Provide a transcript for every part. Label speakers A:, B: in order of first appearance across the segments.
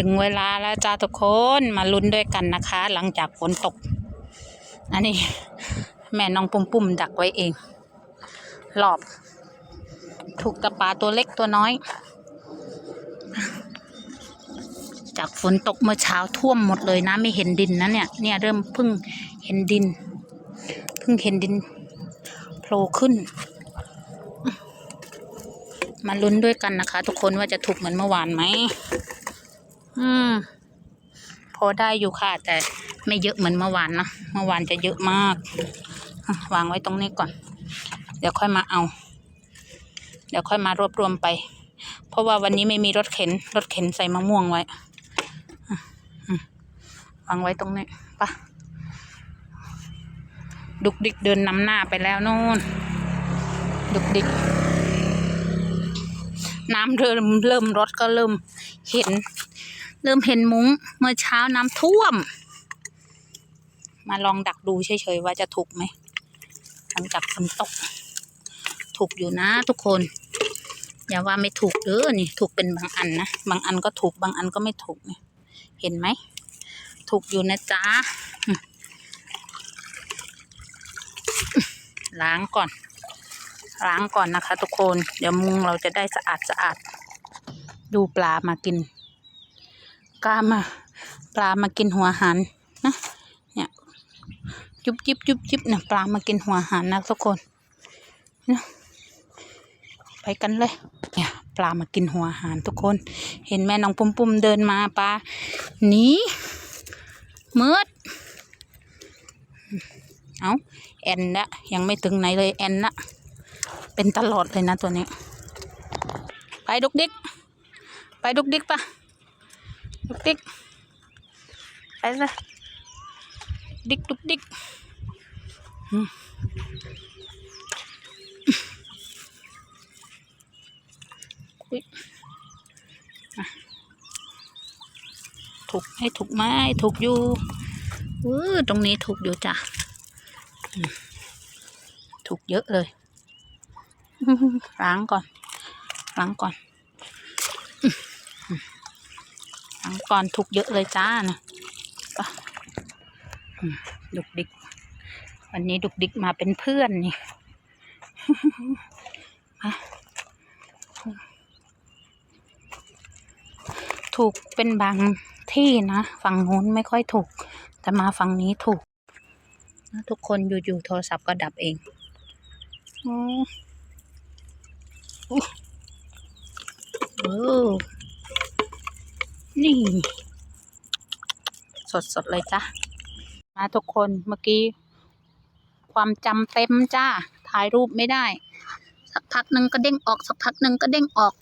A: ถึงเวลาแล้วจ้าทุกคนมาลุ้นด้วยกันนะคะ หลังจากฝนตก อันนี้ แม่น้องปุ่มปุ่มดักไว้เอง หลอบ ถูกตะปาตัวเล็กตัวน้อย จากฝนตกเมื่อเช้าท่วมหมดเลยนะไม่เห็นดินนะเนี่ย เนี่ยเริ่มเพิ่งเห็นดิน เพิ่งเห็นดินโผล่ขึ้นมาลุ้นด้วยกันนะคะ ทุกคนว่าจะถูกเหมือนเมื่อวานไหม อืม พอได้อยู่ค่ะ แต่ไม่เยอะเหมือนเมื่อวานนะ เมื่อวานจะเยอะมาก วางไว้ตรงนี้ก่อน เดี๋ยวค่อยมาเอา เดี๋ยวค่อยมารวบรวมไป เพราะว่าวันนี้ไม่มีรถเข็น รถเข็นใส่มะม่วงไว้วางไว้ตรงนี้ปะดุกดิกเดินนำหน้าไปแล้วนู่น ดุกดิกน้ำเริ่มเริ่มรถก็เริ่มเห็น เริ่มเห็นมุ้งเมื่อเช้าน้ำท่วม มาลองดักดูเฉยๆว่าจะถูกไหมหลังจากฝนตก ถูกอยู่นะทุกคน อย่าว่าไม่ถูกเด้อนี่ ถูกเป็นบางอันนะ บางอันก็ถูกบางอันก็ไม่ถูกเนี่ยเห็นไหม ถูกอยู่นะจ๊ะล้างก่อน ล้างก่อนนะคะ ทุกคน เดี๋ยวมุงเราจะได้สะอาดสะอาด ดูปลามากิน กล้ามา ปลามากินหัวหันนะเนี่ยจุบจิบจุบจิบเนี่ยปลามากินหัวหันนะทุกคนนะไปกันเลย เนี่ยปลามากินหัวหานทุกคน เห็นแม่น้องปุ่มปุ่มเดินมาปลาหนีมืด เอาแอนละยังไม่ถึงไหนเลยแอนละเป็นตลอดเลยนะตัวนี้ ไปดุกดิก ไปดุกดิกปะ ดุกดิกไปเลยดิกดุกดิกอืมอุ๊ยอะถูกให้ถูกไหมถูกอยู่เออตรงนี้ถูกอยู่จ้ะอืมถูกเยอะเลยล้างก่อนล้างก่อนอืมล้า งก่อนถูกเยอะเลยจ้านะดุกดิก วันนี้ดุกดิกมาเป็นเพื่อนนี่มาถูกเป็นบางที่นะ ฝั่งนู้นไม่ค่อยถูก แต่มาฝั่งนี้ถูก ทุกคนอยู่ๆโทรศัพท์ก็ดับเองโอ้ นี่ สดๆเลยจ้ะ มาทุกคนเมื่อกี้ ความจำเต็มจ้า ถ่ายรูปไม่ได้ สักพักหนึ่งก็เด้งออก สักพักหนึ่งก็เด้งออก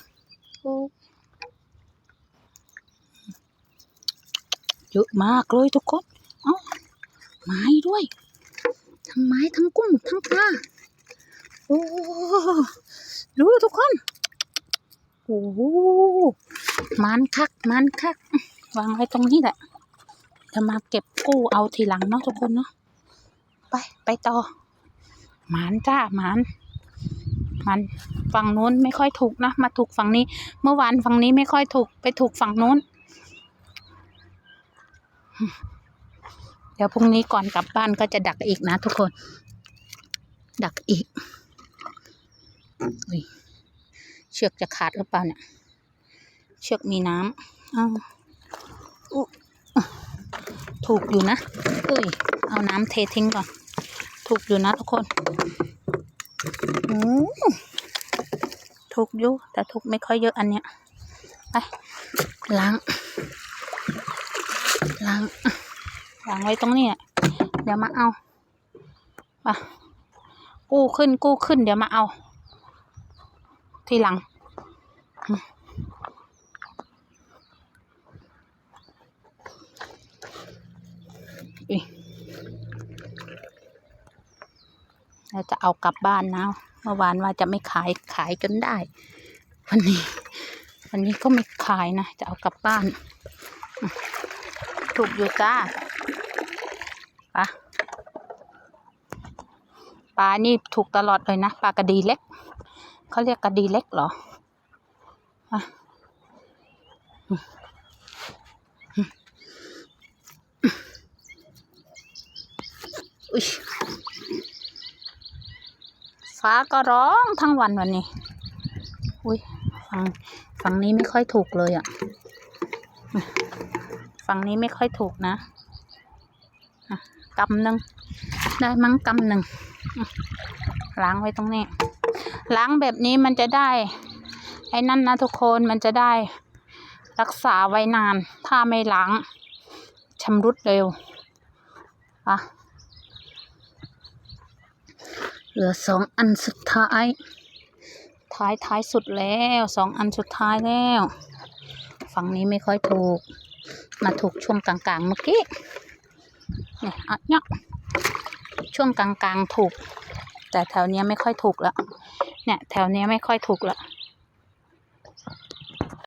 A: เยอะมากเลยทุกคนอ้าไม้ด้วย ทั้งไม้ทั้งกุ้งทั้งปลาโอ้ดูทุกคน โอ้โหมันคักมันคัก วางไว้ตรงนี้แหละ จะมาเก็บกู้เอาทีหลังเนาะทุกคนเนาะ ไปไปต่อหมานจ้าหมานมันฝั่งนู้นไม่ค่อยถูกนะ มาถูกฝั่งนี้ เมื่อวานฝั่งนี้ไม่ค่อยถูกไปถูกฝั่งนู้น เดี๋ยวพรุ่งนี้ก่อนกลับบ้านก็จะดักอีกนะทุกคน ดักอีกอุ๊ย เชือกจะขาดหรือเปล่าเนี่ย เชือกมีน้ำอ้าวอุ๊ถูกอยู่นะเอ้ย เอาน้ำเททิ้งก่อน ถูกอยู่นะทุกคนโอ้ถูกอยู่ แต่ถูกไม่ค่อยเยอะอันเนี้ย ไป ล้าง ล้าง ล้างไว้ตรงนี้เดี๋ยวมาเอาไปกู้ขึ้นกู้ขึ้นเดี๋ยวมาเอา ทีหลัง เราจะเอากลับบ้านนะเมื่อวานว่าจะไม่ขายขายจนได้ วันนี้ วันนี้ก็ไม่ขายนะ จะเอากลับบ้าน ถูกอยู่จ้าปลาปลานี่ถูกตลอดเลยนะปลากระดีเล็ก เขาเรียกกระดีเล็กเหรออุ้ยฟ้าก็ร้องทั้งวันวันนี้ อุ้ยฝั่งฝั่งนี้ไม่ค่อยถูกเลยอะ่ะ ฝั่งนี้ไม่ค่อยถูกนะกำหนึ่งได้มั้งกำหนึ่งล้างไว้ตรงนี้ ล้างแบบนี้มันจะได้ ไอ้นั่นนะทุกคนมันจะได้รักษาไว้นาน ถ้าไม่ล้างชำรุดเร็วอะเหลือสองอันสุดท้าย ท้ายท้ายสุดแล้วสองอันสุดท้ายแล้ว ฝั่งนี้ไม่ค่อยถูก มาถูกช่วงกลางๆเมื่อกี้เนี่ยอะเนี่ยช่วงกลางๆถูก แต่แถวเนี้ยไม่ค่อยถูกแล้ว เนี่ยแถวเนี้ยไม่ค่อยถูกละ